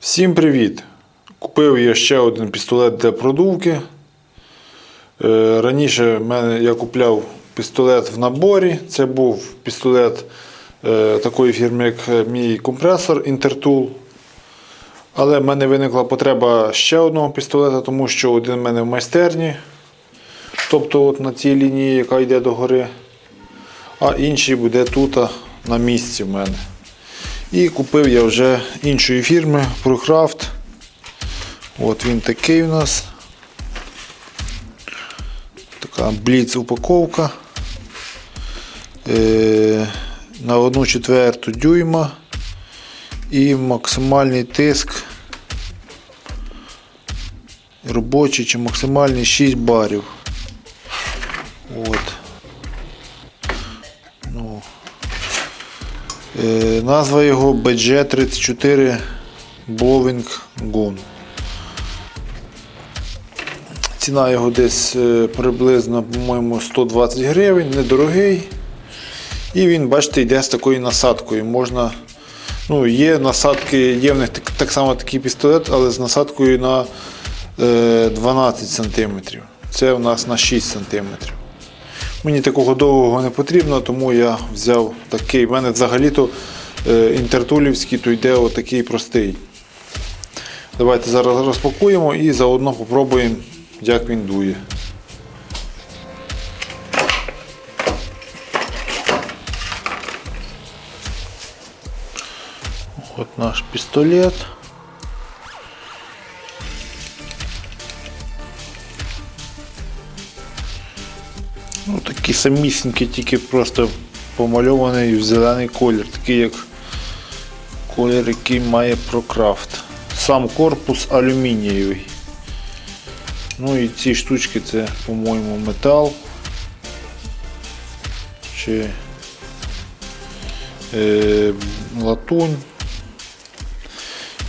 Всім привіт! Купив я ще один пістолет для продувки. Е, Раніше я купляв пістолет в наборі. Це був пістолет е, такої фірми, як е, мій компресор Intertool. Але в мене виникла потреба ще одного пістолета, тому що один в мене в майстерні. Тобто от на цій лінії, яка йде до гори. А інший буде тут на місці в мене. І купив я вже іншої фірми ProCraft. От він такий у нас. Така бліц упаковка. Е, на 1 четверту дюйма і максимальний тиск робочий чи максимальний 6 барів. От. Назва його BG34 Blowing Gun. Ціна його десь е, приблизно, по-моєму, 120 гривень, недорогий. І він, бачите, йде з такою насадкою. Можна, ну, Є насадки, є в них так, так само такий пістолет, але з насадкою на е, 12 см. Це у нас на 6 см. Мені такого довгого не потрібно, тому я взяв такий. У мене взагалі-то е, інтертулівський, то йде отакий простий. Давайте зараз розпакуємо і заодно попробуємо, як він дує. От наш пістолет. Ну, такі самісінькі, тільки просто помальований в зелений колір, такий як колір, який має ProCraft. Сам корпус алюмінієвий. Ну і ці штучки це, по-моєму, метал. Чи е, латунь.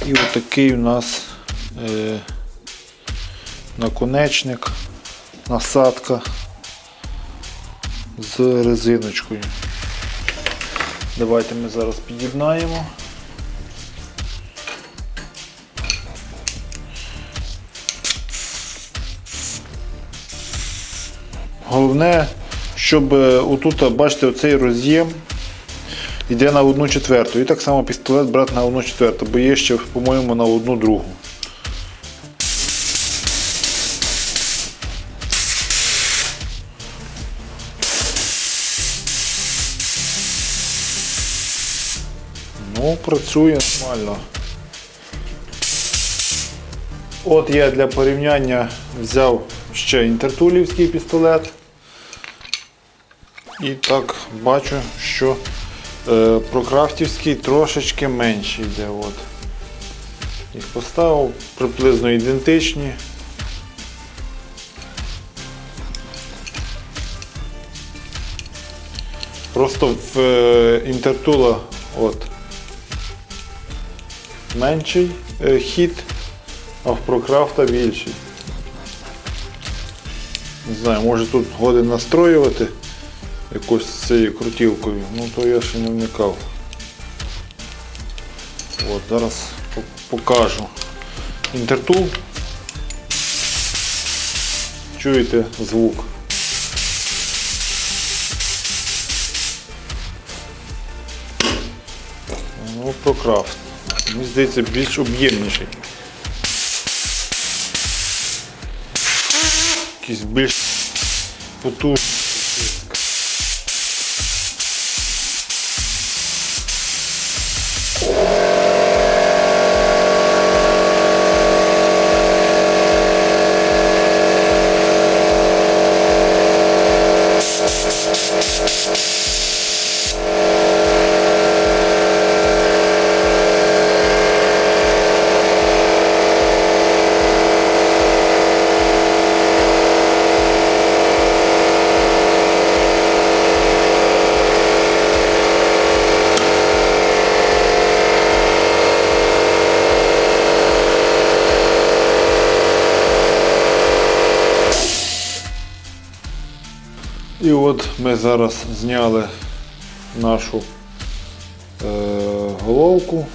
І отакий у нас е, наконечник, насадка з резиночкою. Давайте ми зараз під'єднаємо. Головне, щоб е, отут, бачите, оцей роз'єм йде на одну четверту. І так само пістолет брати на одну четверту, бо є ще, по-моєму, на одну другу. Ну, працює нормально. От я для порівняння взяв ще інтертулівський пістолет. І так бачу, що е, прокрафтівський трошечки менший йде. От. Їх поставив приблизно ідентичні. Просто в е, інтертула от, менший е, хід, а в прокрафта більший. Не знаю, може тут годин настроювати якось цією крутівкою, ну то я ще не вникав. От, зараз покажу. Інтертул. Чуєте звук? Ну, прокрафт. Мені здається, більш об'ємніший. Якийсь більш потужний. І от ми зараз зняли нашу е, головку.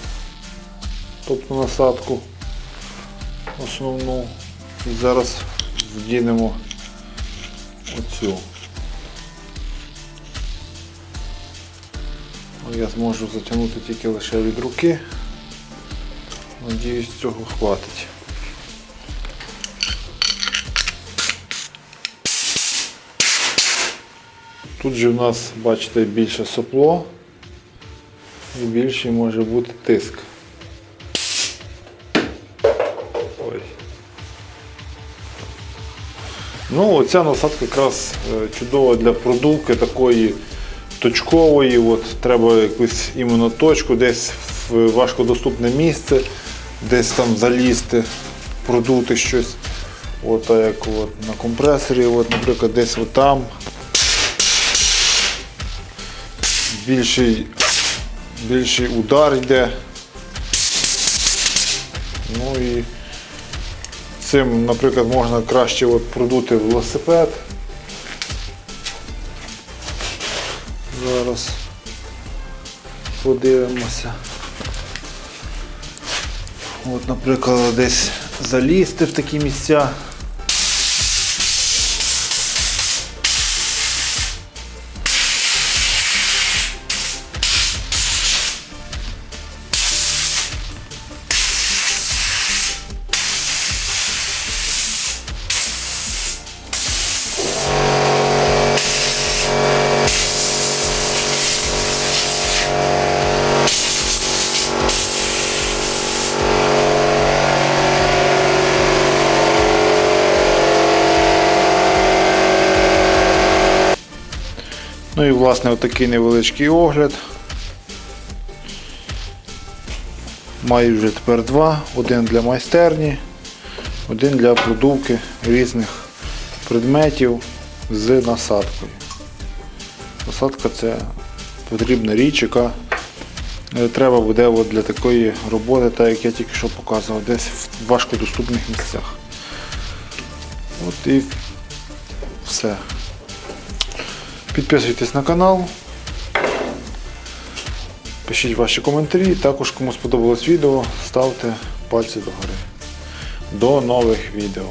тобто насадку основну. І зараз вдінемо оцю. Ну, Я зможу затягнути тільки лише від руки. Надіюсь, цього хватить. Тут же в нас, бачите, більше сопло і більший може бути тиск. Ой. Ну, оця насадка якраз е, чудова для продувки такої точкової. От, треба якусь іменно точку, десь в важкодоступне місце, десь там залізти, продути щось. От, як от, на компресорі, от, наприклад, десь отам. Більший, більший удар йде. Ну і цим, наприклад, можна краще от продути велосипед. Зараз подивимося. От, наприклад, десь залізти в такі місця. Ну і власне отакий невеличкий огляд. Маю вже тепер два. Один для майстерні, один для продувки різних предметів з насадкою. Насадка це потрібна річ, яка е, треба буде от для такої роботи, так як я тільки що показував, десь в важкодоступних місцях. От і все. Підписуйтесь на канал. Пишіть ваші коментарі. Також кому сподобалось відео, ставте пальці догори. До нових відео.